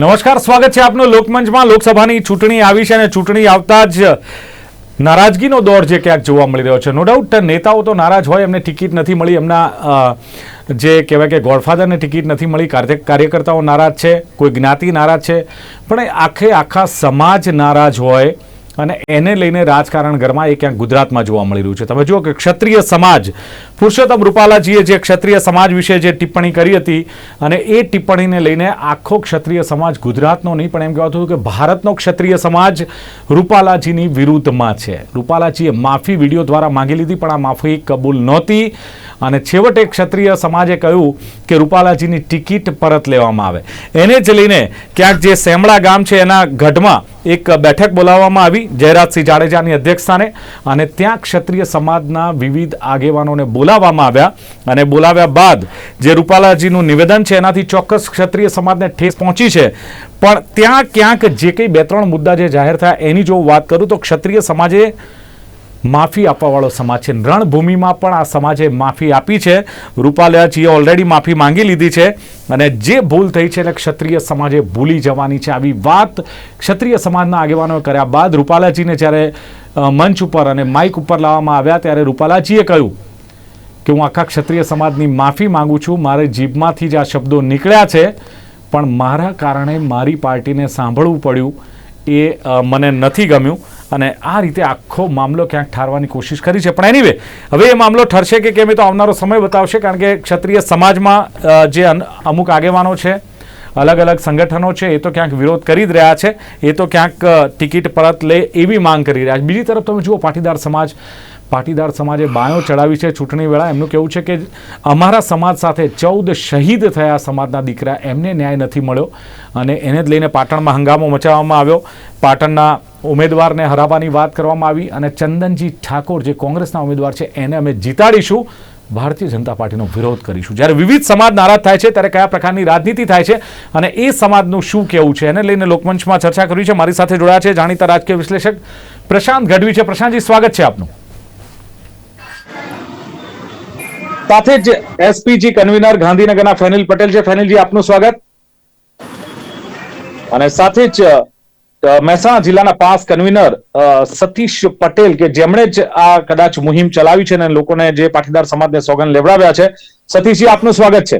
નમસ્કાર, સ્વાગત છે આપનું લોકમંચમાં. લોકસભાની ચૂંટણી આવી છે અને ચૂંટણી આવતા જ નારાજગીનો દોર જે ક્યાંક જોવા મળી રહ્યો છે. નો ડાઉટ નેતાઓ તો નારાજ હોય, એમને ટિકિટ નથી મળી. એમના જે કહેવાય કે ગોડફાધરને ટિકિટ નથી મળી. કાર્ય- કાર્યકર્તાઓ નારાજ છે, કોઈ જ્ઞાતિ નારાજ છે. પણ આખે આખા સમાજ નારાજ હોય અને એને લઈને રાજકારણ ઘરમાં એ ક્યાંક ગુજરાતમાં જોવા મળી રહ્યું છે. તમે જુઓ કે ક્ષત્રિય સમાજ, પુરુષોત્તમ રૂપાલાજીએ જે ક્ષત્રિય સમાજ વિશે જે ટિપ્પણી કરી હતી અને એ ટિપ્પણીને લઈને આખો ક્ષત્રિય સમાજ ગુજરાતનો નહીં, પણ એમ કહેવાતું હતું કે ભારતનો ક્ષત્રિય સમાજ રૂપાલાજીની વિરુદ્ધમાં છે. રૂપાલાજીએ માફી વીડિયો દ્વારા માંગી લીધી, પણ આ માફી કબૂલ નહોતી. અને છેવટે ક્ષત્રિય સમાજે કહ્યું કે રૂપાલાજીની ટિકિટ પરત લેવામાં આવે. એને જ લઈને ક્યાંક જે સેમળા ગામ છે, એના ગઢમાં એક બેઠક બોલાવવામાં આવી. જયરાજસિંહ જાડેજાની અધ્યક્ષસ્થાને અને ત્યાં ક્ષત્રિય સમાજના વિવિધ આગેવાનોને બોલાવવામાં આવ્યા અને બોલાવ્યા બાદ જે રૂપાલાજીનું નિવેદન છે એનાથી ચોક્કસ ક્ષત્રિય સમાજને ઠેસ પહોંચી છે. પણ ત્યાં ક્યાંક જે કંઈ બે ત્રણ મુદ્દા જે જાહેર થયા એની જો વાત કરું તો ક્ષત્રિય સમાજે માફી આપવાવાળો સમાજ છે. રણભૂમિમાં પણ આ સમાજે માફી આપી છે. રૂપાલાજીએ ઓલરેડી માફી માંગી લીધી છે અને જે ભૂલ થઈ છે એટલે ક્ષત્રિય સમાજે ભૂલી જવાની છે. આવી વાત ક્ષત્રિય સમાજના આગેવાનોએ કર્યા બાદ રૂપાલાજીને જ્યારે મંચ ઉપર અને માઇક ઉપર લાવવામાં આવ્યા ત્યારે રૂપાલાજીએ કહ્યું કે હું આખા ક્ષત્રિય સમાજની માફી માંગુ છું. મારે જીભમાંથી જ આ શબ્દો નીકળ્યા છે. પણ મારા કારણે મારી પાર્ટીને સાંભળવું પડ્યું. એ મને નથી ગમ્યું. અને આ રીતે આખો મામલો ક્યાંક ઠારવાની કોશિશ કરી છે. પણ એનીવે હવે એ મામલો ઠરશે કે કેમ એ તો આવનારો સમય બતાવશે, કારણ કે ક્ષત્રિય સમાજમાં જે અમુક આગેવાનો છે, અલગ અલગ સંગઠનો છે, એ તો ક્યાંક વિરોધ કરી જ રહ્યા છે, એ તો ક્યાંક ટિકિટ પરત લે એવી માંગ કરી રહ્યા છે. બીજી તરફ તમે જુઓ, પાટીદાર સમાજ પાટીદાર સમાજે બાયો ચડાવી છે ચૂંટણી વેળા. એમનું કહેવું છે કે અમારા સમાજ સાથે ચૌદ શહીદ થયા સમાજના દીકરા. એમને ન્યાય નથી મળ્યો અને એને જ લઈને પાટણમાં હંગામો મચાવવામાં આવ્યો. પાટણના ઉમેદવારને હરાવવાની વાત કરવામાં આવી અને ચંદનજી ઠાકોર, જે કોંગ્રેસના ઉમેદવાર છે, એને અમે જીતાડીશું. ભારતીય જનતા પાર્ટીનો વિરોધ કરીશું. જ્યારે વિવિધ સમાજ નારાજ થાય છે, ત્યારે કયા પ્રકારની રાજનીતિ થાય છે અને એ સમાજનું શું કહેવું છે, એને લઈને લોકમંચમાં ચર્ચા કરવી છે. મારી સાથે જોડાયા છે જાણીતા રાજકીય વિશ્લેષક પ્રશાંત ગઢવી છે. પ્રશાંતજી, સ્વાગત છે આપનું. સાથે જ એસપીજી કન્વીનર ગાંધીનગરના ફેનિલ પટેલ છે. ફેનિલજી, આપનું સ્વાગત. અને સાથે જ મહેસાણા જિલ્લાના પાસ કન્વીનર સતીશ પટેલ કે જેમણે જ આ કદાચ મુહિમ ચલાવી છે અને લોકોને જે પાટીદાર સમાજને સોગંદ લેવડાવ્યા છે. સતીશજી, આપનું સ્વાગત છે.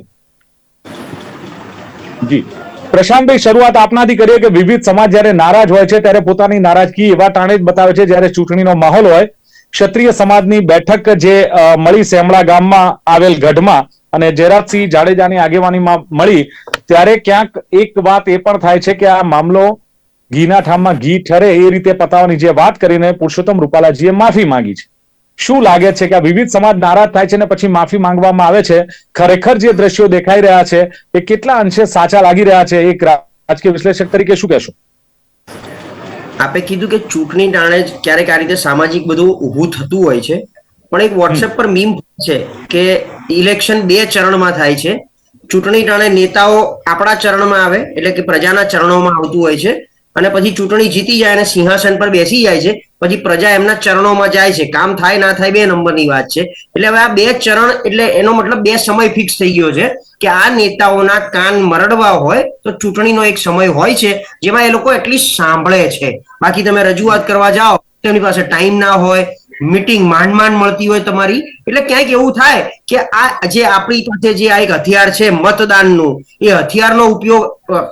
જી. પ્રશાંતભાઈ, શરૂઆત આપનાથી કરીએ કે વિવિધ સમાજ જ્યારે નારાજ હોય છે, ત્યારે પોતાની નારાજગી એવા ટાણે જ બતાવે છે, જ્યારે ચૂંટણીનો માહોલ હોય. ક્ષત્રિય સમાજની બેઠક જે મળી સેમળા ગામમાં આવેલ ગઢમાં અને જયરાજસિંહ જાડેજાની આગેવાનીમાં મળી, ત્યારે ક્યાંક એક વાત એ પણ થાય છે કે આ મામલો ઘીના ઠામમાં ઘી ઠરે એ રીતે પતાવવાની જે વાત કરીને પુરુષોત્તમ રૂપાલાજીએ માફી માંગી છે. શું લાગે છે કે આ વિવિધ સમાજ નારાજ થાય છે ને પછી માફી માંગવામાં આવે છે? ખરેખર જે દ્રશ્યો દેખાઈ રહ્યા છે એ કેટલા અંશે સાચા લાગી રહ્યા છે? એક રાજકીય વિશ્લેષક તરીકે શું કહેશો? આપે કીધું કે ચૂંટણી ટાણે ક્યારેક આ રીતે સામાજિક બધું ઊભું થતું હોય છે. પણ એક વોટ્સએપ પર મીમ છે કે ઇલેક્શન બે ચરણમાં થાય છે. ચૂંટણી ટાણે નેતાઓ આપણા ચરણમાં આવે, એટલે કે પ્રજાના ચરણોમાં આવતું હોય છે. અને પછી ચૂંટણી જીતી જાય અને સિંહાસન પર બેસી જાય છે, પછી પ્રજા એમના ચરણોમાં જાય છે. કામ થાય, ના થાય બે નંબરની વાત છે. એટલે હવે આ બે ચરણ, એટલે એનો મતલબ બે સમય ફિક્સ થઈ ગયો છે કે આ નેતાઓના કાન મરડવા હોય તો ચૂંટણીનો એક સમય હોય છે, જેમાં એ લોકો એટલીસ્ટ સાંભળે છે. બાકી તમે રજૂઆત કરવા જાઓ તેમની પાસે ટાઈમ ના હોય મીટિંગ માંડ માંડ મળતી હોય તમારી. એટલે ક્યાંક એવું થાય કે આ જે આપણી પાસે જે આ એક હથિયાર છે મતદાનનું, એ હથિયારનો ઉપયોગ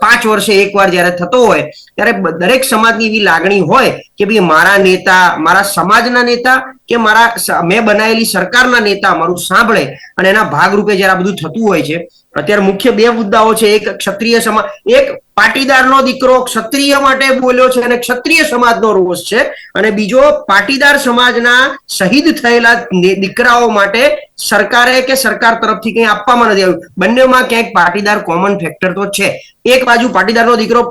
પાંચ વર્ષે એકવાર જ્યારે થતો હોય, ત્યારે દરેક સમાજની એવી લાગણી હોય કે ભાઈ મારા નેતા, મારા સમાજના નેતા કે મારા મેં બનાવેલી સરકારના નેતા મારું સાંભળે અને એના ભાગરૂપે જ્યારે આ બધું થતું હોય છે, અત્યારે મુખ્ય બે મુદ્દાઓ છે. એક ક્ષત્રિય સમાજ એક પાટીદારનો દીકરો ક્ષત્રિય માટે બોલ્યો છે અને ક્ષત્રિય સમાજનો રોષ છે. અને બીજો, પાટીદાર સમાજના શહીદ થયેલા દીકરાઓ માટે સરકારે કે સરકાર તરફથી કંઈ આપવામાં નથી આવ્યું? બંનેમાં ક્યાંક પાટીદાર કોમન ફેક્ટર તો છે. એક બાજુ પાટીદારનો દીકરો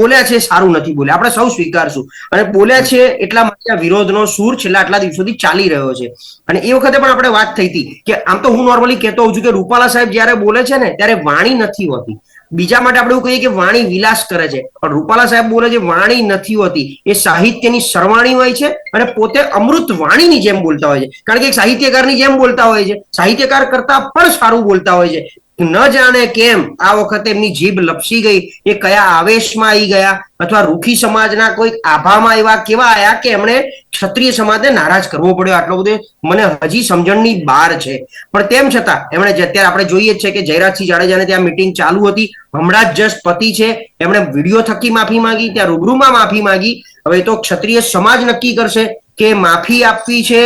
બોલ્યા છે, સારું નથી બોલ્યા. આપણે સૌ સ્વીકારશું. અને બોલ્યા છે એટલા માટે વિરોધનો સૂર છેલ્લા આટલા દિવસોથી ચાલી રહ્યો છે. અને એ વખતે પણ આપણે વાત થઈ હતી કે આમ તો હું નોર્મલી કહેતો હોઉં છું કે રૂપાલા સાહેબ જ્યારે બોલે છે ને, ત્યારે વાણી નથી હોતી. બીજા માટે આપણે એવું કહીએ કે વાણી વિલાસ કરે છે. પણ રૂપાલા સાહેબ બોલે છે, વાણી નથી હોતી. એ સાહિત્યની સરવાણી હોય છે અને પોતે અમૃત વાણીની જેમ બોલતા હોય છે. કારણ કે એક સાહિત્યકારની જેમ બોલતા હોય છે. સાહિત્યકાર કરતા પણ સારું બોલતા હોય છે. ન જાણે કેમ આ વખતે એમની જીભ લપસી ગઈ, એ કયા આવેશમાં આવી ગયા અથવા રૂખી સમાજના કોઈ આભામાં એવા કેવા આયા કે એમણે ક્ષત્રિય સમાજને નારાજ કરવો પડ્યો? આટલો બધો મને હજી સમજણની બહાર છે. પણ તેમ છતાં, એમણે અત્યારે આપણે જોઈએ છે કે જયરાજસિંહ જાડેજાને ત્યાં મિટિંગ ચાલુ હતી. હમણાં જ જસ્ટ પતિ છે. એમણે વીડિયો થકી માફી માંગી, ત્યાં રૂબરૂમાં માફી માંગી. હવે તો ક્ષત્રિય સમાજ નક્કી કરશે કે માફી આપવી છે.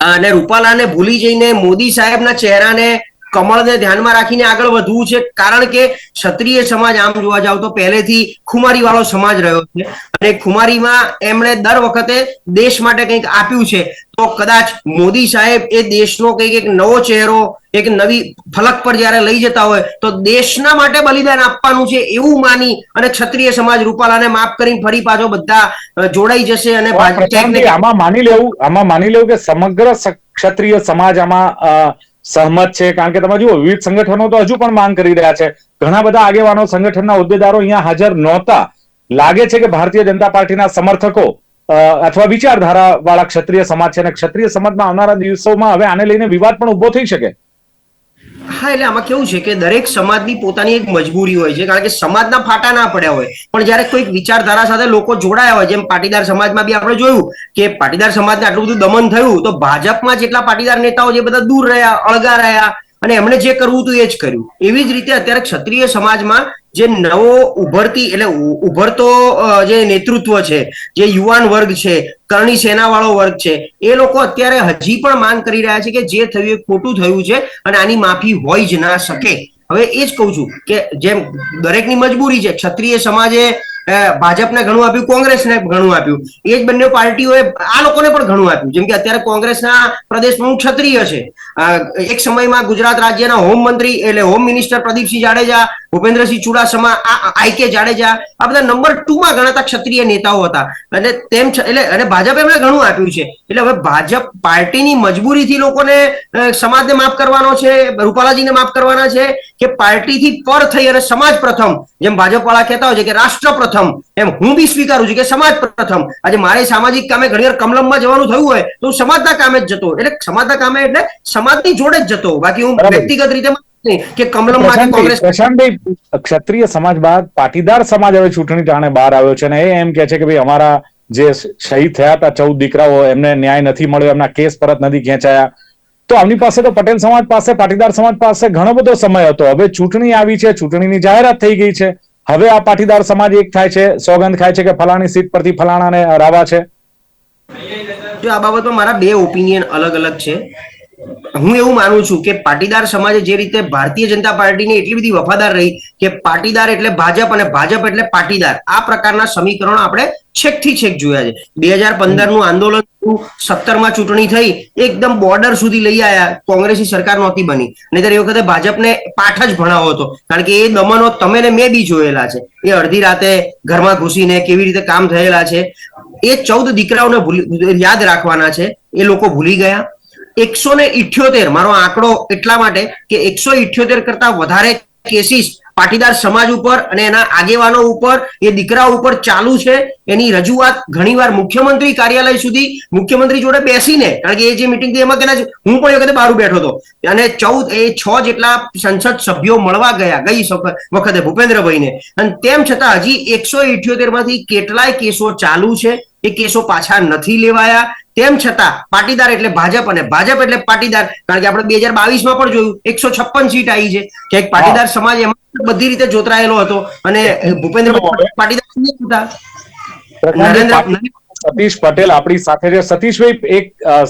અને રૂપાલાને ભૂલી જઈને મોદી સાહેબના ચહેરાને કમળને ધ્યાનમાં રાખીને આગળ વધવું છે. કારણ કે ક્ષત્રિય સમાજ આમ જોવા જાવ તો પહેલેથી ખુમારી વાળો સમાજ રહ્યો છે. અને ખુમારીમાં એમણે દર વખતે દેશ માટે કંઈક આપ્યું છે. તો કદાચ મોદી સાહેબ એ દેશનો કંઈક એક નવો ચહેરો એક નવી ફલક પર જ્યારે લઈ જતા હોય તો દેશના માટે બલિદાન આપવાનું છે એવું માની અને ક્ષત્રિય સમાજ રૂપાલાને માફ કરીને ફરી પાછો બધા જોડાઈ જશે અને આમાં માની લેવું આમાં માની લેવું કે સમગ્ર ક્ષત્રિય સમાજ આમાં સહમત છે. કારણ કે તમે જુઓ, વિવિધ સંગઠનો તો હજુ પણ માંગ કરી રહ્યા છે. ઘણા બધા આગેવાનો સંગઠનના હોદ્દેદારો અહીંયા હાજર નહોતા. લાગે છે કે ભારતીય જનતા પાર્ટીના સમર્થકો અથવા વિચારધારા વાળા ક્ષત્રિય સમાજ છે અને ક્ષત્રિય સમાજમાં આવનારા દિવસોમાં હવે આને લઈને વિવાદ પણ ઊભો થઈ શકે. હા, એટલે આમાં કેવું છે કે દરેક સમાજની પોતાની એક મજબૂરી હોય છે, કારણ કે સમાજના ફાટા ના પડ્યા હોય. પણ જ્યારે કોઈક વિચારધારા સાથે લોકો જોડાયા હોય, જેમ પાટીદાર સમાજમાં બી આપણે જોયું કે પાટીદાર સમાજને આટલું બધું દમન થયું, તો ભાજપમાં જેટલા પાટીદાર નેતાઓ જે બધા દૂર રહ્યા, અળગા રહ્યા. અને એમણે જે કરવું હતું એ જ કર્યું. એવી જ રીતે અત્યારે ક્ષત્રિય સમાજમાં જે નવો ઉભરતી એટલે ઉભરતો જે નેતૃત્વ છે, જે યુવાન વર્ગ છે, કરણી સેના વાળો વર્ગ છે, એ લોકો અત્યારે હજી પણ માંગ કરી રહ્યા છે કે જે થયું એ ખોટું થયું છે અને આની માફી હોય જ ના શકે. હવે એ જ કહું છું કે જેમ દરેકની મજબૂરી છે, ક્ષત્રિય સમાજે ભાજપને ઘણું આપ્યું, કોંગ્રેસને ઘણું આપ્યું. એ જ બંને પાર્ટીઓએ આ લોકોને પણ ઘણું આપ્યું. જેમ કે અત્યારે કોંગ્રેસના પ્રદેશ પ્રમુખ ક્ષત્રિય છે. એક સમયમાં ગુજરાત રાજ્યના હોમ મંત્રી એટલે home minister Pradipsinh Jadeja Bhupendrasinh Chudasama I K Jadeja આ બધા નંબર ટુ માં ગણાતા ક્ષત્રિય નેતાઓ હતા. અને તેમ એટલે અને ભાજપ એમણે ઘણું આપ્યું છે. એટલે હવે ભાજપ પાર્ટીની મજબૂરીથી લોકોને સમાજને માફ કરવાનો છે રૂપાલાજીને માફ કરવાના છે કે પાર્ટીથી પર થઈ અને સમાજ પ્રથમ જેમ ભાજપ વાળા કહેતા હોય છે કે રાષ્ટ્ર પ્રથમ એમ હું બી સ્વીકારું છું કે સમાજ પ્રથમ. આજે મારે સામાજિક કામે ઘણીવાર કમલમમાં જવાનું થયું હોય તો હું સમાજના કામે જ જતો એટલે સમાજના કામે એટલે સમાજની જોડે જ જતો બાકી હું વ્યક્તિગત રીતે કે કમલમમાં કે કોંગ્રેસ પ્રશાંતભાઈ, ક્ષત્રિય સમાજ બાદ પાટીદાર સમાજ હવે ચૂંટણી ટાણે બહાર આવ્યો છે અને એ એમ કે છે કે ભાઈ અમારા જે શહીદ થયા હતા ચૌદ દીકરાઓ એમને ન્યાય નથી મળ્યો એમના કેસ પરત નથી ખેંચાયા. તો આમની પાસે તો પટેલ સમાજ પાસે પાટીદાર સમાજ પાસે ઘણો બધો સમય હતો. હવે ચૂંટણી આવી છે ચૂંટણીની જાહેરાત થઈ ગઈ છે. હવે આ પાટીદાર સમાજ એક થાય છે સોગંદ ખાય છે કે ફલાણી સીટ પરથી ફલાણાને હરાવા છે. જો આ બાબતમાં મારા બે ઓપિનિયન અલગ અલગ છે. હું એવું માનું છું કે પાટીદાર સમાજ જે રીતે ભારતીય જનતા પાર્ટીને એટલી બધી વફાદાર રહી કે પાટીદાર એટલે ભાજપ અને ભાજપ એટલે પાટીદાર, આ પ્રકારના સમીકરણો આપણે છેકથી છેક જોયા છે. બે હજાર પંદરનું આંદોલન સત્તરમાં ચૂંટણી થઈ, એકદમ બોર્ડર સુધી લઈ આવ્યા કોંગ્રેસની સરકાર નહોતી બની. નહીતર એ વખતે ભાજપને પાઠ જ ભણાવો હતો. કારણ કે એ દમનો તમે ને મેં બી જોયેલા છે. એ અડધી રાતે ઘરમાં ઘૂસીને કેવી રીતે કામ થયેલા છે. એ ચૌદ દીકરાઓને યાદ રાખવાના છે. એ લોકો ભૂલી ગયા. એકસો ને ઇઠ્યોતેર, મારો આંકડો એટલા માટે કે એકસો ઇઠ્યોતેર કરતા વધારે કેસીસ પાટીદાર સમાજ ઉપર અને એના આગેવાનો ઉપર, એ દીકરા ઉપર ચાલુ છે. એની રજૂઆત ઘણીવાર મુખ્યમંત્રી કાર્યાલય સુધી મુખ્યમંત્રી જોડે બેસીને, કારણ કે એ જે મિટિંગ એમાં કદાચ હું પણ એ વખતે બહાર બેઠો હતો. અને ચૌદ, એ છ જેટલા સંસદ સભ્યો મળવા ગયા ગઈ વખતે ભૂપેન્દ્રભાઈને. અને તેમ છતાં હજી એકસો ઇઠ્યોતેરમાંથી કેટલાય કેસો ચાલુ છે. એ કેસો પાછા નથી લેવાયા. તેમ છતાં પાટીદાર એટલે ભાજપ અને ભાજપ એટલે પાટીદાર. કારણ કે આપણે બે હજાર બાવીસમાં પણ જોયું એકસો છપ્પન સીટ આવી છે. કે એક પાટીદાર સમાજ એમાં બધી રીતે જોતરાયેલો હતો. અને ભૂપેન્દ્ર પાટીદાર સતીશ પટેલ આપણી સાથે છે. સતીશભાઈ એક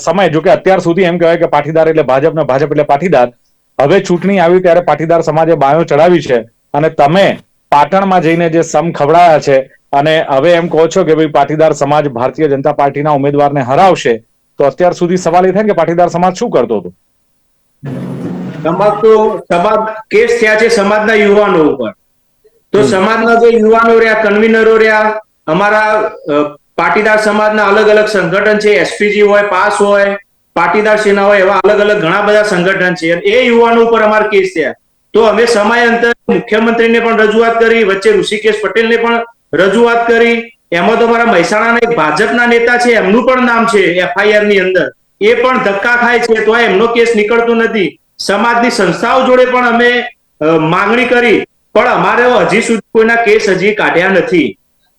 સમય જો કે અત્યાર સુધી એમ કહેવાય કે પાટીદાર એટલે ભાજપ ને ભાજપ એટલે પાટીદાર. હવે ચૂંટણી આવી ત્યારે પાટીદાર સમાજે બાયો ચડાવી છે. અને તમે પાટણમાં જઈને જે સમ ખવડાયા છે અને હવે એમ કહો છો કે ભાઈ પાટીદાર સમાજ ભારતીય જનતા પાર્ટીના ઉમેદવારને હરાવશે તો અત્યાર સુધી સવાલ એ થાય કે પાટીદાર સમાજ શું કરતો હતો? સમાજ તો સમાજ કેસ થયા છે સમાજના યુવાનો ઉપર. તો સમાજના જે યુવાનો રહ્યા કન્વીનરો રહ્યા અમારા પાટીદાર સમાજના અલગ અલગ સંગઠન છે એસપીજી હોય પાસ હોય પાટીદાર સેના હોય એવા અલગ અલગ ઘણા બધા સંગઠન છે. એ યુવાનો ઉપર અમારા કેસ થયા. તો અમે સમયાંતર મુખ્યમંત્રીને પણ રજૂઆત કરી વચ્ચે ઋષિકેશ પટેલને પણ રજૂઆત કરી. એમાં તો મારા મહેસાણાના એક ભાજપના નેતા છે, એમનું પણ નામ છે એફઆઈઆરની અંદર. એ પણ ધક્કા ખાય છે, તો એમનો કેસ નીકળતો નથી. સમાજની સંસ્થાઓ જોડે પણ અમે માંગણી કરી, પણ અમારે હજી સુધી કોઈના કેસ હજી કાઢ્યા નથી.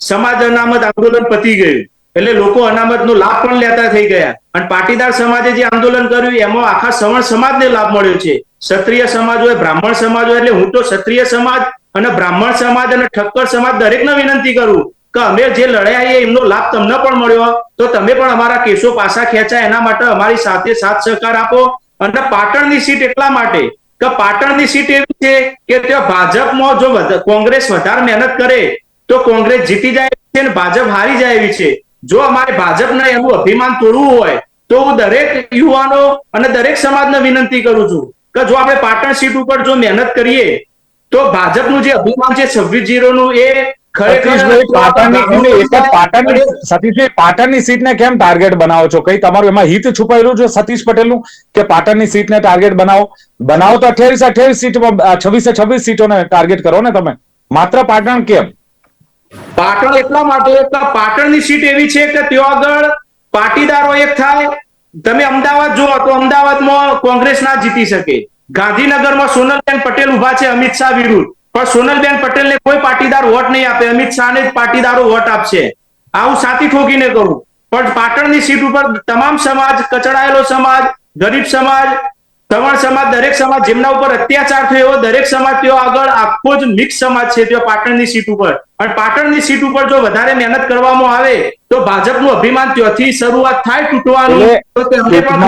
સમાજ અનામત આંદોલન પતી ગયું. એટલે લોકો અનામતનો લાભ પણ લેતા થઈ ગયા. અને પાટીદાર સમાજે જે આંદોલન કર્યું, એમાં આખા સવર્ણ સમાજને લાભ મળ્યો છે. ક્ષત્રિય સમાજ હોય, બ્રાહ્મણ સમાજ હોય, એટલે હું તો ક્ષત્રિય સમાજ અને બ્રાહ્મણ સમાજ અને ઠક્કર સમાજ દરેકને વિનંતી કરું કે અમે જે લડ્યા એ એમનો લાભ તમને પણ મળ્યો. તો તમે પણ અમારા કેસો પાછા ખેંચાય, એના માટે અમારી સાથે સાથ સહકાર આપો. અને પાટણની સીટ એટલા માટે કે પાટણની સીટ એવી છે કે ત્યાં ભાજપમાં જો કોંગ્રેસ વધારે મહેનત કરે, તો કોંગ્રેસ જીતી જાય છે અને ભાજપ હારી જાય એવી છે. જો અમારે ભાજપને એનું અભિમાન તોડવું હોય, તો હું દરેક યુવાનો અને દરેક સમાજને વિનંતી કરું છું કે જો આપણે પાટણ સીટ ઉપર જો મહેનત કરીએ તો ભાજપનું જે અભિમાન છે છવ્વીસ જીરો નું એ પાટણની સીટને કેમ ટાર્ગેટ બનાવો છો? કઈ તમારું એમાં હિત છુપાયેલું છે સતીશ પટેલનું? કે પાટણની સીટને ટાર્ગેટ બનાવો? બનાવો તો અઠ્યાવીસ અઠ્યાવીસ સીટમાં છવ્વીસે છવ્વીસ સીટોને ટાર્ગેટ કરો ને તમે. માત્ર પાટણ કેમ? પાટણ એટલા માટે પાટણની સીટ એવી છે કે ત્યાં આગળ પાટીદારો એક થાય. તમે અમદાવાદ જુઓ તો અમદાવાદમાં કોંગ્રેસ ના જીતી શકે. ગાંધીનગરમાં સોનલબેન પટેલ ઊભા છે અમિત શાહ વિરુદ્ધ. પણ સોનલબેન પટેલને કોઈ પાટીદાર વોટ નહીં આપે. અમિત શાહને જ પાટીદારો વોટ આપશે. આવું સાથી ઠોકીને કરું પણ પાટણની સીટ ઉપર તમામ સમાજ, કચડાયેલો સમાજ, ગરીબ સમાજ સવર્ણ સમાજ દરેક સમાજ જેમના ઉપર અત્યાચાર થયો એવો દરેક સમાજ તેઓ આગળ આખો જ મિક્સ સમાજ છે તેઓ પાટણની સીટ ઉપર. અને પાટણની સીટ ઉપર જો વધારે મહેનત કરવામાં આવે તો ભાજપનું અભિમાન ત્યાંથી શરૂઆત થાય તૂટવાનું. તો તેમને પણ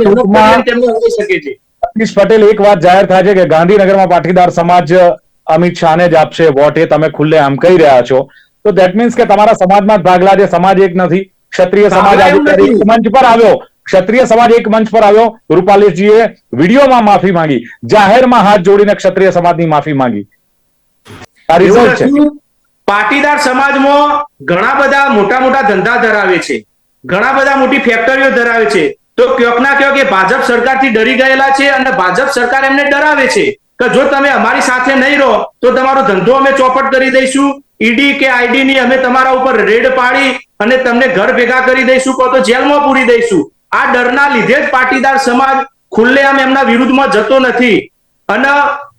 ટૂંકમાં- તેમને હરાવી શકે છે. સતીશ પટેલ એક વાત જાહેર થાય છે કે ગાંધીનગરમાં પાટીદાર સમાજ અમિત શાહને જ આપશે વોટ એ તમે ખુલ્લે આમ કહી રહ્યા છો. તો દેટ મીન્સ કે તમારા સમાજમાં જ ભાગલા જે સમાજ એક નથી. ક્ષત્રિય સમાજ આજે મંચ પર આવ્યો. ક્ષત્રિય સમાજ એક મંચ પર આવ્યો. રૂપાલેશજીએ વિડીયોમાં માફી માંગી. જાહેરમાં હાથ જોડીને ક્ષત્રિય સમાજની માફી માંગી. પાટીદાર સમાજમાં ઘણા બધા મોટા મોટા ધંધા ધરાવે છે. ઘણા બધા મોટી ફેક્ટરીઓ ધરાવે છે. તો ક્યોક ના ક્યોક એ ભાજપ સરકારથી ડરી ગયેલા છે અને ભાજપ સરકાર એમને ડરાવે છે કે જો તમે અમારી સાથે નહીં રહો તો તમારો ધંધો અમે ચોપટ કરી દઈશું. ઈડી કે આઈડી ની અમે તમારા ઉપર રેડ પાડી અને તમને ઘર ભેગા કરી દઈશું કહો તો જેલમાં પૂરી દઈશું. આ ડરના લીધે જ પાટીદાર સમાજ ખુલ્લેઆમ એમના વિરુદ્ધમાં જતો નથી. અને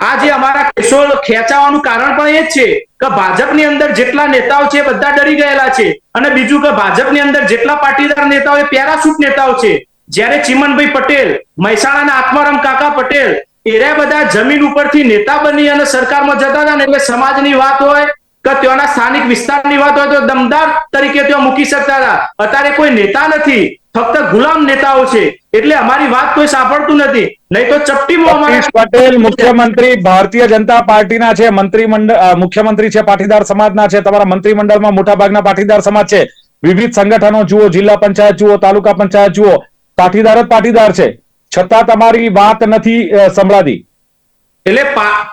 આ જે અમારા કેસો ખેંચાવાનું કારણ પણ એ જ છે કે ભાજપની અંદર જેટલા નેતાઓ છે બધા ડરી ગયેલા છે. અને બીજું કે ભાજપની અંદર જેટલા પાટીદાર નેતાઓ એ પેરાશૂટ નેતાઓ છે. જ્યારે ચિમનભાઈ પટેલ, મહેસાણાના આત્મારામ કાકા પટેલ એરા બધા જમીન ઉપરથી નેતા બની અને સરકારમાં જતા હતા ને એટલે સમાજની વાત હોય કે ત્યાંના સ્થાનિક વિસ્તારની વાત હોય તો દમદાર તરીકે ત્યાં મૂકી શકતા હતા. અત્યારે કોઈ નેતા નથી. ફક્ત ગુલામ નેતાઓ છે. એટલે અમારી વાત કોઈ સાંભળતું નથી. નહીં તો ચપટી પટેલ મુખ્યમંત્રી ભારતીય જનતા પાર્ટીના છે મંત્રીમંડળ મુખ્યમંત્રી છે પાટીદાર સમાજના છે તમારા મંત્રીમંડળમાં મોટાભાગના પાટીદાર સમાજ છે. વિવિધ સંગઠનો જુઓ જિલ્લા પંચાયત જુઓ તાલુકા પંચાયત જુઓ પાટીદાર જ પાટીદાર છે. છતાં તમારી વાત નથી સંભળાતી. એટલે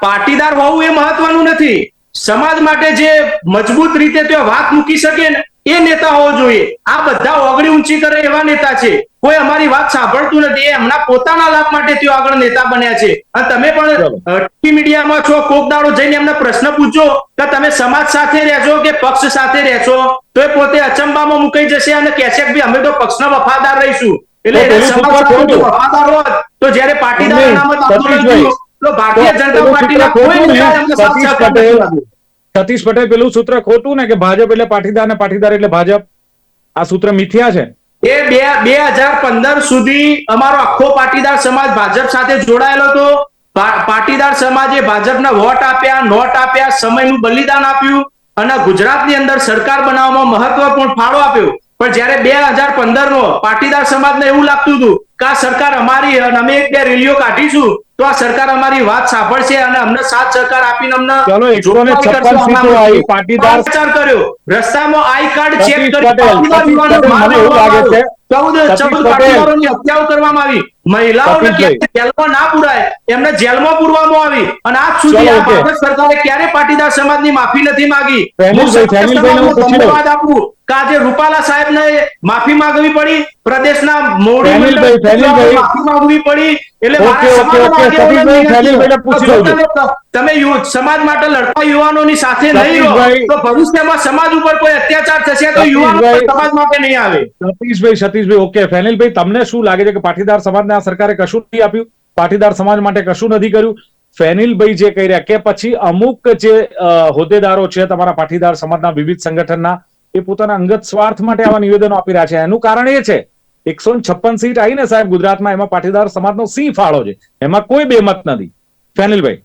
પાટીદાર હોવું એ મહત્વનું નથી. સમાજ માટે જે મજબૂત રીતે ત્યાં વાત મૂકી શકે ને એ નેતા હોવો જોઈએ. આ બધા ઓગળી ઊંચી કરે એવા નેતા છે. કોઈ અમારી વાત સાંભળતું નથી. એ હમણાં પોતાના લાભ માટે ત્યાં આગળ નેતા બન્યા છે. અને તમે પણ. ટીવી મીડિયામાં છો કોક દાડો જઈને એમને પ્રશ્ન પૂછજો કે તમે સમાજ સાથે રહેશો કે પક્ષ સાથે રહેશો? તો એ પોતે અચંબામાં મુકાઈ જશે અને કહેશે કે અમે તો પક્ષના વફાદાર રહીશું. એટલે સમાજ. વફાદાર હોત તો જયારે પાટીદાર અનામત આંદોલન થયું, સતીશ પટેલ. આપ્યો. સતીશ પટેલ પેલું સૂત્ર ખોટું ને કે ભાજપ એટલે પાટીદાર ને પાટીદાર એટલે ભાજપ? આ સૂત્ર મિથ્યા છે? એ બે બે હજાર પંદર સુધી અમારો આખો પાટીદાર સમાજ ભાજપ સાથે જોડાયેલો હતો. પાટીદાર સમાજે ભાજપના વોટ આપ્યા નોટ આપ્યા સમયનું બલિદાન આપ્યું અને ગુજરાતની અંદર સરકાર બનાવવામાં મહત્વપૂર્ણ ફાળો આપ્યો. પણ જ્યારે બે હજાર પંદર નો પાટીદાર સમાજને એવું લાગતું હતું કે આ સરકાર અમારી અને અમે એક બે રેલીઓ કાઢીશું તો આ સરકાર અમારી વાત સાંભળશે અને અમને સાથ સહકાર આપીને અમને ચલો એકસો ને છપ્પન સીટો આવી. પાટીદાર- કર્યો રસ્તામાં આઈ કાર્ડ ચેક કરી મને એવું લાગે છે ચૌદ ચૌદ પાટીદારોની હત્યાઓ કરવામાં આવી. મહિલાઓને જેલમાં ના પુરાય એમને જેલમાં પૂરવામાં આવી. અને આજ સુધી આ ભારત સરકારે ક્યારે પાટીદાર સમાજની માફી નથી માંગી? હું હું. ધન્યવાદ આપું કે આજે રૂપાલા સાહેબને માફી માંગવી પડી પ્રદેશના ફેનિલભાઈ. માફી માંગવી પડી એટલે. તમે- સમાજ માટે લડતા યુવાનોની સાથે નહીં સતીશભાઈ. તો ભવિષ્યમાં સમાજ ઉપર કોઈ અત્યાચાર થશે તો યુવાનો સમાજ માટે નહીં આવે. સતીશભાઈ સતીશ સતીશભાઈ ઓકે ફેનિલભાઈ તમને શું લાગે છે કે પાટીદાર સમાજને આ સરકારે કશું નથી આપ્યું? પાટીદાર સમાજ માટે કશું નથી કર્યું? ફેનિલભાઈ જે કહી રહ્યા કે પછી અમુક જે હોદ્દેદારો છે તમારા પાટીદાર સમાજના વિવિધ સંગઠનના, એ પોતાના અંગત સ્વાર્થ માટે આવા નિવેદનો આપી રહ્યા છે. એનું કારણ એ છે, એકસો છપ્પન સીટ આવી ને સાહેબ ગુજરાતમાં એમાં પાટીદાર સમાજનો સિંહ ફાળો છે. એમાં કોઈ બેમત નથી. ફેનિલભાઈ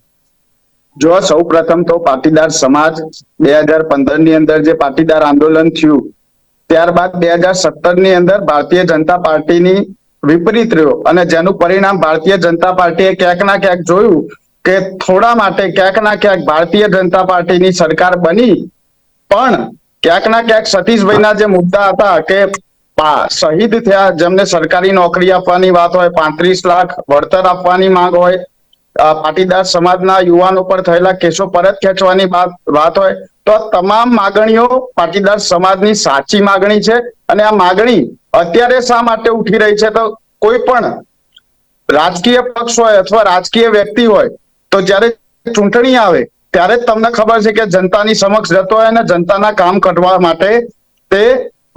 જો સૌ પ્રથમ તો પાટીદાર સમાજ બે હજાર પંદરની અંદર જે પાટીદાર આંદોલન થયું ત્યારબાદ બે હજાર સત્તરની અંદર ભારતીય જનતા પાર્ટીની વિપરીત રહ્યો અને જેનું પરિણામ ભારતીય જનતા પાર્ટીએ ક્યાંક ના ક્યાંક જોયું કે થોડા માટે ક્યાંક ના ક્યાંક ભારતીય જનતા પાર્ટીની સરકાર બની. પણ ક્યાંક ના ક્યાંક સતીશભાઈના જે મુદ્દા હતા કે શહીદ થયા, જેમને સરકારી નોકરી આપવાની વાત હોય, પાંત્રીસ લાખ વળતર આપવાની માંગ હોય પાટીદાર સમાજના યુવાનો પર થયેલા કેસો પરત ખેંચવાની વાત હોય તો તમામ માગણીઓ પાટીદાર સમાજની સાચી માગણી છે અને આ માગણી અત્યારે શા માટે ઉઠી રહી છે? તો કોઈ પણ રાજકીય પક્ષ હોય અથવા રાજકીય વ્યક્તિ હોય, તો જ્યારે ચૂંટણી આવે, ત્યારે તમને ખબર છે કે જનતાની સમક્ષ જતો હોય અને જનતાના કામ કરવા માટે તે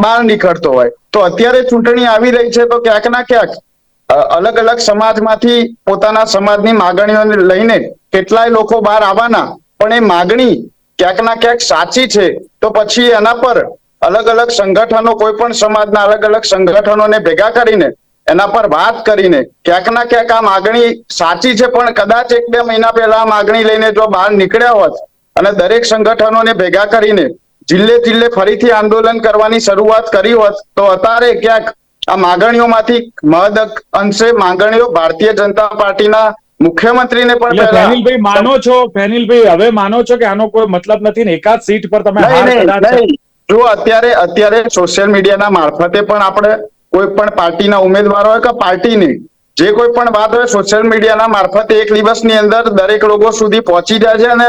બહાર નીકળતો હોય. તો અત્યારે ચૂંટણી આવી રહી છે, તો ક્યાંક ના ક્યાંક અલગ અલગ સમાજમાંથી પોતાના સમાજની માગણીઓને લઈને કેટલાય લોકો બહાર આવવાના, પણ એ માગણી ક્યાંક ના ક્યાંક સાચી છે, તો પછી એના પર અલગ અલગ સંગઠનો, કોઈ પણ સમાજના અલગ અલગ સંગઠનોને ભેગા કરીને એના પર વાત કરીને ક્યાંક ના ક્યાંક આ માગણી સાચી છે, પણ કદાચ એક બે મહિના પહેલા આ માગણી લઈને જો બહાર નીકળ્યા હોત અને દરેક સંગઠનોને ભેગા કરીને જિલ્લે જિલ્લે ફરીથી આંદોલન કરવાની શરૂઆત કરી હોત, તો અત્યારે ક્યાંક આ માગણીઓમાંથી મહદ અંશે માગણીઓ ભારતીય જનતા પાર્ટીના મુખ્યમંત્રીને પણ ફેનિલભાઈ માનો છો ફેનિલભાઈ હવે માનો છો કે આનો કોઈ મતલબ નથી ને એકાદ સીટ પર તમે. જો અત્યારે અત્યારે સોશિયલ મીડિયાના મારફતે પણ આપણે કોઈ પણ પાર્ટીના ઉમેદવારો હોય કે પાર્ટીની જે કોઈ પણ વાત હોય સોશિયલ મીડિયાના મારફતે એક દિવસની અંદર દરેક લોકો સુધી પહોંચી જાય છે અને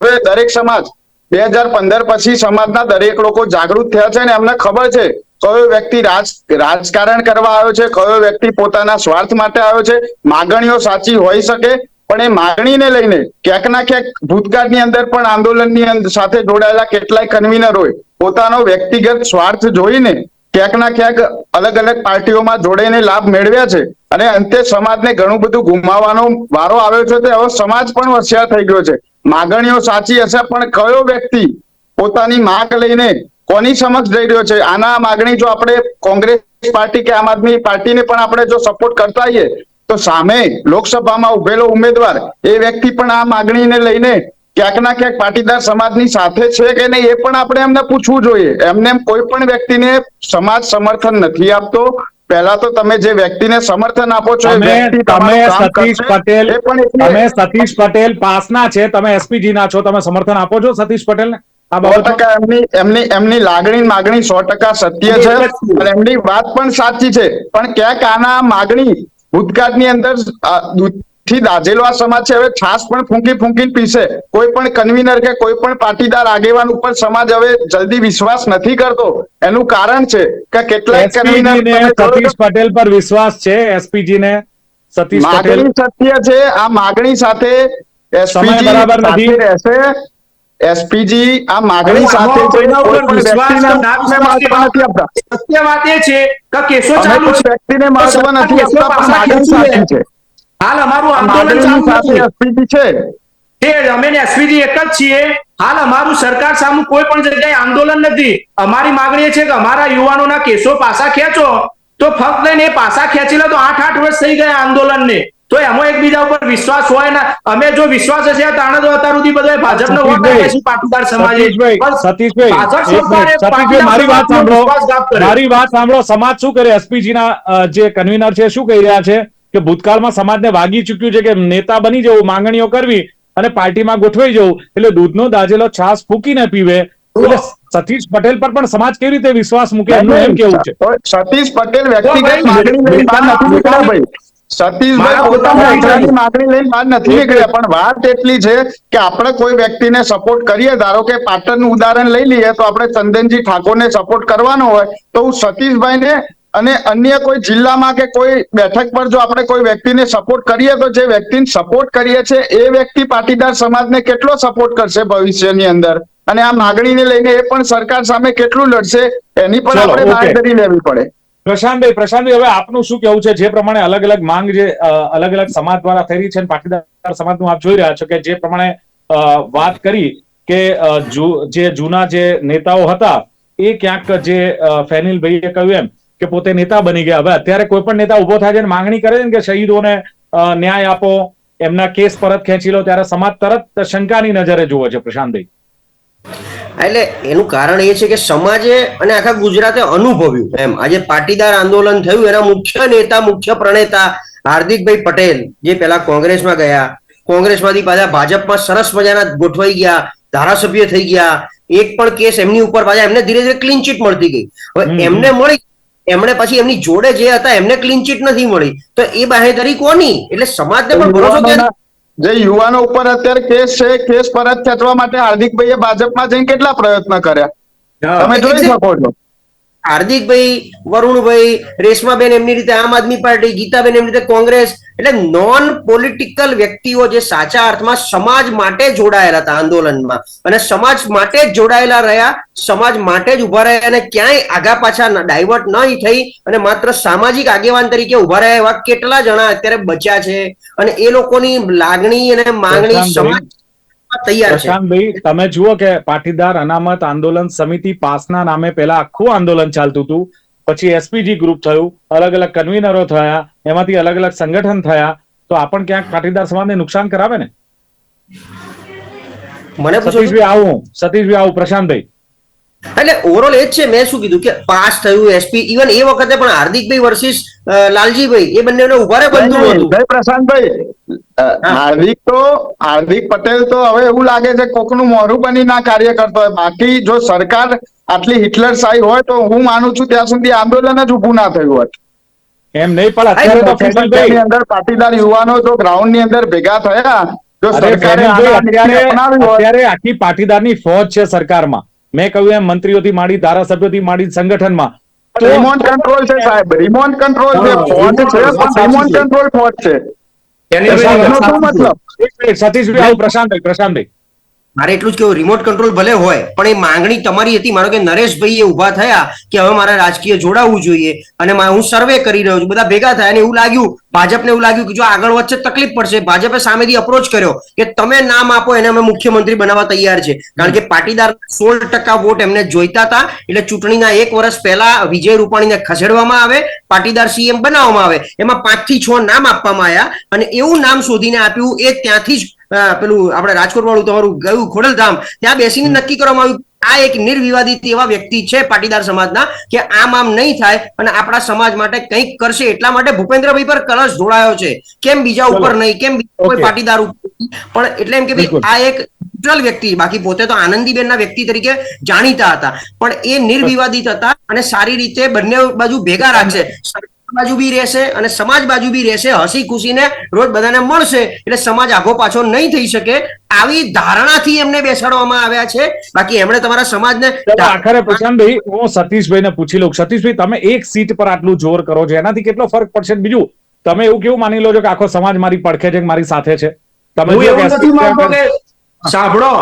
હવે દરેક સમાજ બે હજાર પંદર પછી સમાજના દરેક લોકો જાગૃત થયા છે અને એમને ખબર છે કયો વ્યક્તિ રાજ, રાજકારણ કરવા આવ્યો છે, કયો વ્યક્તિ પોતાના સ્વાર્થ માટે આવ્યો છે, માગણીઓ સાચી હોઈ શકે, પણ એ માગણીને લઈને ક્યાંક ના ક્યાંક ભૂતકાળની અંદર પણ આંદોલનની સાથે જોડાયેલા કેટલાય કન્વીનર હોય, પોતાનો વ્યક્તિગત સ્વાર્થ જોઈને ક્યાંક ના ક્યાંક અલગ અલગ પાર્ટીઓમાં જોડાઈને લાભ મેળવ્યા છે, અને અંતે સમાજને ઘણું બધું ગુમાવવાનો વારો આવ્યો છે, તે હવે સમાજ પણ હોશિયાર થઈ ગયો છે. માગણીઓ સાચી હશે, પણ કયો વ્યક્તિ પોતાની માગ લઈને કોની સમક્ષ જઈ રહ્યો છે? આના માગણી જો આપણે કોંગ્રેસ પાર્ટી કે આમ આદમી પાર્ટીને પણ આપણે જો સપોર્ટ કરતા હોઈએ તો સામે લોકસભામાં ઉભેલો ઉમેદવાર એ વ્યક્તિ પણ આ માગણીને લઈને ક્યાંક ના ક્યાંક પાટીદાર સમાજની સાથે છે કે નહીં એ પણ આપણે એમને પૂછવું જોઈએ. એમને એમ કોઈ પણ વ્યક્તિને સમાજ સમર્થન નથી આપતો. પહેલા તો તમે જે વ્યક્તિને સમર્થન આપો છો તમે સતીશ પટેલ તમે સતીશ પટેલ પાસના છે તમે એસપીજી ના છો તમે સમર્થન આપો છો સતીશ પટેલને? આ સો ટકા એમની એમની એમની લાગણી માગણી સો ટકા સત્ય છે અને એમની વાત પણ સાચી છે. પણ ક્યાંક આના માગણી ભૂતકાળની અંદરથી દાઝેલો આ સમાજ છે. હવે છાસ પણ ફૂંકી ફૂંકીને પીશે. કોઈ પણ કન્વીનર કે કોઈ પણ પાટીદાર આગેવાન ઉપર સમાજ હવે જલ્દી વિશ્વાસ નથી કરતો. એનું કારણ છે કે કેટલાક કન્વીનર સતીશ પટેલ પર વિશ્વાસ છે? એસપીજી ને સતીશ પટેલ? માગણી સત્ય છે. આ માગણી સાથે એસપીજી બરાબર નથી. રહેશે. એસપીજી આ માગણી સાથે ના સત્ય વાત એ છે કે કેસો ચાલુ છે. વ્યક્તિને મહત્વ નથી આપતા પણ માગણી સાથે છે. હાલ અમારું આંદોલન ચાલુ એસપીજી છે. તે અમે એસપીજી એક જ છીએ. હાલ અમારું સરકાર સામે કોઈ પણ જગ્યાએ આંદોલન નથી. અમારી માગણી એ છે કે અમારા યુવાનોના કેસો પાછા ખેંચો. તો ફક્ત એ ખેંચી લે તો આઠ આઠ વર્ષ થઈ ગયા આંદોલનને. તો એમાં એકબીજા ઉપર વિશ્વાસ હોય ને અમે જો વિશ્વાસ હશે તાણે તો અત્યાર સુધી બધા ભાજપનો વોટ આપે છે પાટીદાર સમાજે. સતીશભાઈ મારી વાત સાંભળો. મારી વાત સાંભળો. સમાજ શું કરે? એસપીજી ના જે કન્વીનર છે શું કહી રહ્યા છે? કે ભૂતકાળમાં સમાજને વાગી ચૂક્યું છે કે નેતા બની જવું માંગણીઓ કરવી અને પાર્ટીમાં ગોઠવાઈ જવું. એટલે દૂધનો દાજેલો છાસ ફૂકીને પીવે. એટલે સતીશ પટેલ પર પણ સમાજ કેવી રીતે વિશ્વાસ મૂકે? એમનું એમ કેવું છે? સતીશ પટેલ વ્યક્તિગત ભાઈ, માગણી સતીશભાઈ મારા પોતાના પોતાના હિતની માગણી લઈને બહાર નથી નીકળ્યા પણ વાત એટલી છે કે આપણે કોઈ વ્યક્તિને સપોર્ટ કરીએ ધારો કે પાટણનું ઉદાહરણ લઈ લઈએ તો આપણે ચંદનજી ઠાકોરને સપોર્ટ કરવાનો હોય તો હું સતીશભાઈને અને અન્ય કોઈ જિલ્લામાં કે કોઈ બેઠક પર જો આપણે કોઈ વ્યક્તિને સપોર્ટ કરીએ તો જે વ્યક્તિને સપોર્ટ કરીએ છે એ વ્યક્તિ પાટીદાર સમાજને કેટલો સપોર્ટ કરશે ભવિષ્યની અંદર અને આ માગણીને લઈને એ પણ સરકાર સામે કેટલું લડશે એની પણ આપણે ઓકે. લેવી પડે પ્રશાંતભાઈ પ્રશાંતભાઈ હવે આપનું શું કેવું છે? જે પ્રમાણે અલગ અલગ માંગ જે અલગ અલગ સમાજ દ્વારા થઈ રહી છે પાટીદાર સમાજનું આપ જોઈ રહ્યા છો કે જે પ્રમાણે વાત કરી કે જે જૂના જે નેતાઓ હતા, એ ક્યાંક જે ફેનિલભાઈએ કહ્યું એમ કે પોતે નેતા બની ગયા. હવે અત્યારે કોઈ પણ નેતા ઊભો થાય છે માંગણી કરે છે કે શહીદોને ન્યાય આપો, એમના કેસ પરત ખેંચી લો, ત્યારે સમાજ તરત શંકાની નજરે જુએ છે પ્રશાંતભાઈ એટલે એનું કારણ એ છે કે સમાજે અને આખા ગુજરાતે અનુભવ્યું એમ. આજે પાટીદાર આંદોલન થયું એના મુખ્ય નેતા મુખ્ય પ્રણેતા હાર્દિકભાઈ પટેલ જે પેલા કોંગ્રેસમાં ગયા કોંગ્રેસમાંથી પાછા ભાજપમાં સરસ મજાના ગોઠવાઈ ગયા ધારાસભ્ય થઈ ગયા. એક પણ કેસ એમની ઉપર પાછા એમને ધીરે ધીરે ક્લીન ચીટ મળતી ગઈ. હવે એમને મળી એમણે પછી એમની જોડે જે હતા એમને ક્લીન ચીટ નથી મળી. તો એ બાહેધરી કોની? એટલે સમાજને પણ ભરોસો ક્યાં જે યુવાનો ઉપર અત્યારે કેસ છે કેસ પરત ખેંચવા માટે હાર્દિકભાઈએ ભાજપમાં જઈને કેટલા પ્રયત્ન કર્યા. તમે જોઈ શકો છો હાર્દિકભાઈ વરુણભાઈ રેશમાબેન એમની રીતે આમ આદમી પાર્ટી ગીતાબેન એમની રીતે કોંગ્રેસ એટલે નોન પોલિટિકલ વ્યક્તિઓ જે સાચા અર્થમાં સમાજ માટે જોડાયેલા હતા આંદોલનમાં. અને સમાજ માટે જ જોડાયેલા રહ્યા સમાજ માટે જ ઊભા રહ્યા અને ક્યાંય આગા પાછા ડાયવર્ટ નહીં થઈ અને માત્ર સામાજિક આગેવાન તરીકે ઊભા રહ્યા એવા કેટલા જણા અત્યારે બચ્યા છે અને એ લોકોની લાગણી અને માંગણી સમાજ તૈયાર છે. પ્રશાંતભાઈ તમે જુઓ કે પાટીદાર અનામત આંદોલન સમિતિ પાસના નામે પેલા આખું આંદોલન ચાલતું હતું. પછી એસપીજી ગ્રુપ થયું અલગ અલગ કન્વીનરો થયા એમાંથી અલગ અલગ સંગઠન થયા તો આપણ ક્યાંક પાટીદાર સમાજને નુકસાન કરાવે ને મને? સતીશભાઈ આવું સતીશભાઈ આવું પ્રશાંતભાઈ એટલે ઓવરઓલ એ જ છે મેં શું કીધું કે પાસ થયું એસપી. ઇવન એ વખતે પણ હાર્દિકભાઈ વર્સિસ લાલજીભાઈ એ બંનેને ઊભા રહે બનતું હતું. જય પ્રશાંતભાઈ. હાર્દિક તો હાર્દિક પટેલ તો હવે એવું લાગે છે કોકનું મોરું બની ના કાર્ય કરતો હોય. બાકી જો સરકાર આટલી હિટલર શાહી હોય તો હું માનું છું ત્યાં સુધી આંદોલન જ ઊભું ના થયું હોત. એમ નહીં પણ અત્યારે તો ની અંદર પાટીદાર યુવાનો જો ગ્રાઉન્ડની અંદર ભેગા થયા જો સરકારે અત્યારે આખી પાટીદારની ફોજ છે સરકારમાં. મેં કહ્યું એમ મંત્રીઓથી માંડી ધારાસભ્યોથી માંડી સંગઠનમાં. રિમોટ કંટ્રોલ છે સાહેબ રિમોટ કંટ્રોલ છે હા, છે રિમોટ કંટ્રોલ ફોજ છે. સતીશભાઈ આવું પ્રશાંતભાઈ પ્રશાંતભાઈ. મારે એટલું જ કેવું રિમોટ કંટ્રોલ ભલે હોય, પણ એ માંગણી તમારી હતી. માનો કે નરેશભાઈ એ ઊભા થયા કે હવે મારે રાજકીય જોડાવવું જોઈએ અને હું સર્વે કરી રહ્યો છું. બધા ભેગા થયા અને એવું લાગ્યું, ભાજપને એવું લાગ્યું કે જો આગળ વચ્ચે તકલીફ પડશે. ભાજપે સામેથી અપ્રોચ કર્યો કે તમે નામ આપો, એને અમે મુખ્યમંત્રી બનાવવા તૈયાર છે. કારણ કે પાટીદાર સોળ ટકા વોટ એમને જોઈતા હતા. એટલે ચૂંટણીના એક વર્ષ પહેલા વિજય રૂપાણીને ખસેડવામાં આવે, પાટીદાર સીએમ બનાવવામાં આવે. એમાં પાંચથી છ નામ આપવામાં આવ્યા અને એવું નામ શોધીને આપ્યું, એ ત્યાંથી જ પેલું આપણે રાજકોટ વાળું તમારું ગયું ખોડલધામ ત્યાં બેસીને નક્કી કરવામાં આવ્યું આ એક નિર્વિવાદિત એવા વ્યક્તિ છે પાટીદાર સમાજના કે આમ આમ નહીં થાય અને આપણા સમાજ માટે કંઈક કરશે એટલા માટે ભૂપેન્દ્રભાઈ પર કલશ જોડાયો છે. કેમ બીજા ઉપર નહીં કેમ બીજા કોઈ પાટીદાર ઉપર? પણ એટલે એમ કે ભાઈ આ એક ન્યુટ્રલ વ્યક્તિ બાકી પોતે તો આનંદીબેનના વ્યક્તિ તરીકે જાણીતા હતા. પણ એ નિર્વિવાદિત હતા અને સારી રીતે બંને બાજુ ભેગા રાખશે. બાજુ બી રહેશે અને સમાજ બાજુ બી રહેશે હસી ખુશીને રોજ બધાને મળશે. એટલે સમાજ આગો પાછો નહીં થઈ શકે. આવી ધારણાથી એમને બેસાડવામાં આવ્યા છે. બાકી એમણે તમારા સમાજને આખરે પ્રશાંતભાઈ હું સતીશભાઈને પૂછી લઉં. સતીશભાઈ તમે એક સીટ પર આટલું જોર કરો છો એનાથી કેટલો ફરક પડશે? બીજું તમે એવું કેવું માની લો છો કે આખો સમાજ મારી પડખે છે મારી સાથે છે? તમે એવું નથી માનતો કે સાંભળો.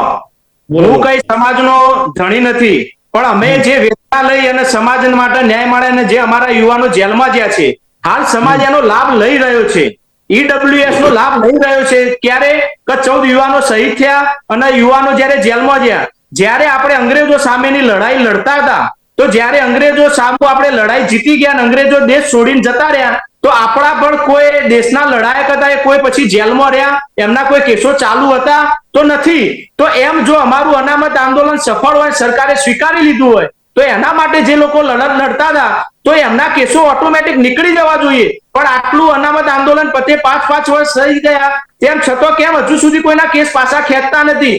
હું કઈ સમાજનો ધણી નથી પણ અમે જે લઈ અને સમાજ માટે ન્યાય મળે અને જે અમારા યુવાનો જેલમાં જ્યાં છે, હાલ સમાજ એનો લાભ લઈ રહ્યો છે. ઈડબ્લ્યુએસ નો લાભ લઈ રહ્યો છે. ક્યારે કે ચૌદ યુવાનો શહીદ થયા અને યુવાનો જયારે જેલમાં ગયા, જ્યારે આપણે અંગ્રેજો સામેની લડાઈ લડતા હતા, તો જ્યારે અંગ્રેજો સામે આપણે લડાઈ જીતી ગયા અંગ્રેજો દેશ છોડીને જતા રહ્યા, તો આપણા પણ કોઈ દેશના લડાયક હતા એ કોઈ પછી જેલમાં રહ્યા, એમના કોઈ કેસો ચાલુ હતા તો નથી. તો એમ જો અમારું અનામત આંદોલન સફળ હોય સરકારે સ્વીકારી લીધું હોય તો એના માટે જે લોકો લડત લડતા હતા તો એમના કેસો ઓટોમેટિક નીકળી જવા જોઈએ. પણ આટલું અનામત આંદોલન પતે પાંચ પાંચ વર્ષ થઈ ગયા. તેમ છતાં કેમ હજુ સુધી કોઈના કેસ પાછા ખેંચતા નથી?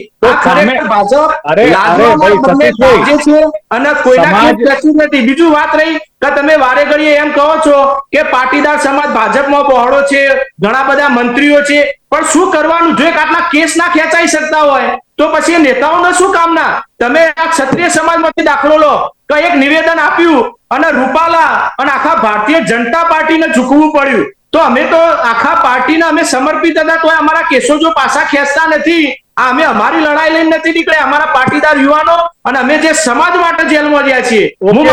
અને કોઈના કેસ ખેંચી નથી. બીજું વાત રહી કે તમે વારે ઘડીએ એમ કહો છો કે પાટીદાર સમાજ ભાજપમાં પહોળો છે ઘણા બધા મંત્રીઓ છે. પણ શું કરવાનું? જો એક આટલા કેસ ના ખેંચાઈ શકતા હોય, તો પછી નેતાઓને શું કામના? તમે આ ક્ષત્રિય સમાજમાંથી દાખલો લો. કે એક નિવેદન આપ્યું અને રૂપાલા અને આખા ભારતીય જનતા પાર્ટીને ઝૂકવું પડ્યું. તો અમે તો આખા પાર્ટીને અમે સમર્પિત હતા તો અમારા કેસો જો પાછા ખેંચતા નથી. આ અમે અમારી લડાઈ લઈને નથી નીકળ્યા. અમારા પાટીદાર યુવાનો અને અમે જે સમાજ માટે જેલમાં ગયા છીએ હું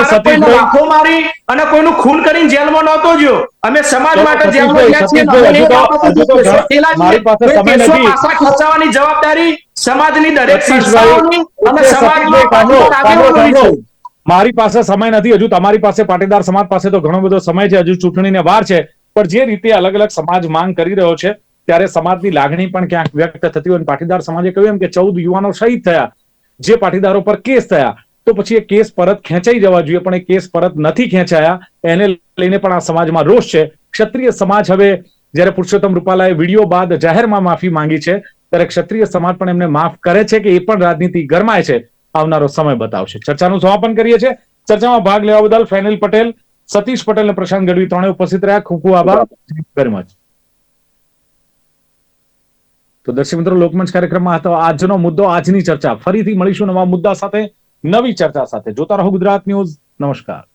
લાખો મારી અને કોઈનું ખૂન કરીને જેલમાં નહોતો ગયો. અમે સમાજ માટે જેલમાં ગયા છીએ નથી. જવાબદારી સમાજની દરેક સંસ્થાઓની અને સમાજમાં. મારી પાસે સમય નથી. હજુ તમારી પાસે પાટીદાર સમાજ પાસે તો ઘણો બધો સમય છે. હજુ ચૂંટણીને વાર છે. પણ જે રીતે અલગ અલગ સમાજ માંગ કરી રહ્યો છે ત્યારે સમાજની લાગણી પણ ક્યાંક વ્યક્ત થતી હોય અને પાટીદાર સમાજે કહ્યું એમ કે ચૌદ યુવાનો શહીદ થયા જે પાટીદારો પર કેસ થયા. તો પછી એ કેસ પરત ખેંચાઈ જવા જોઈએ પણ એ કેસ પરત નથી ખેંચાયા. એને લઈને પણ આ સમાજમાં રોષ છે. ક્ષત્રિય સમાજ હવે જ્યારે પુરુષોત્તમ રૂપાલાએ વીડિયો બાદ જાહેરમાં માફી માંગી છે ત્યારે ક્ષત્રિય સમાજ પણ એમને માફ કરે છે કે એ પણ રાજનીતિ ગરમાય છે. આવનારો સમય બતાવશે. ચર્ચાનું સમાપન કરીએ છીએ. ચર્ચામાં ભાગ લેવા બદલ ફેનિલ પટેલ સતીશ પટેલ અને પ્રશાંત ગઢવી ત્રણે ઉપસ્થિત રહ્યા. ખૂબ ખૂબ આભાર. વેરી મચ તો દર્શક મિત્રો, લોકમંચ કાર્યક્રમમાં હતો આજનો મુદ્દો, આજની ચર્ચા. ફરીથી મળીશું નવા મુદ્દા સાથે, નવી ચર્ચા સાથે. જોતા રહો ગુજરાત ન્યૂઝ. નમસ્કાર.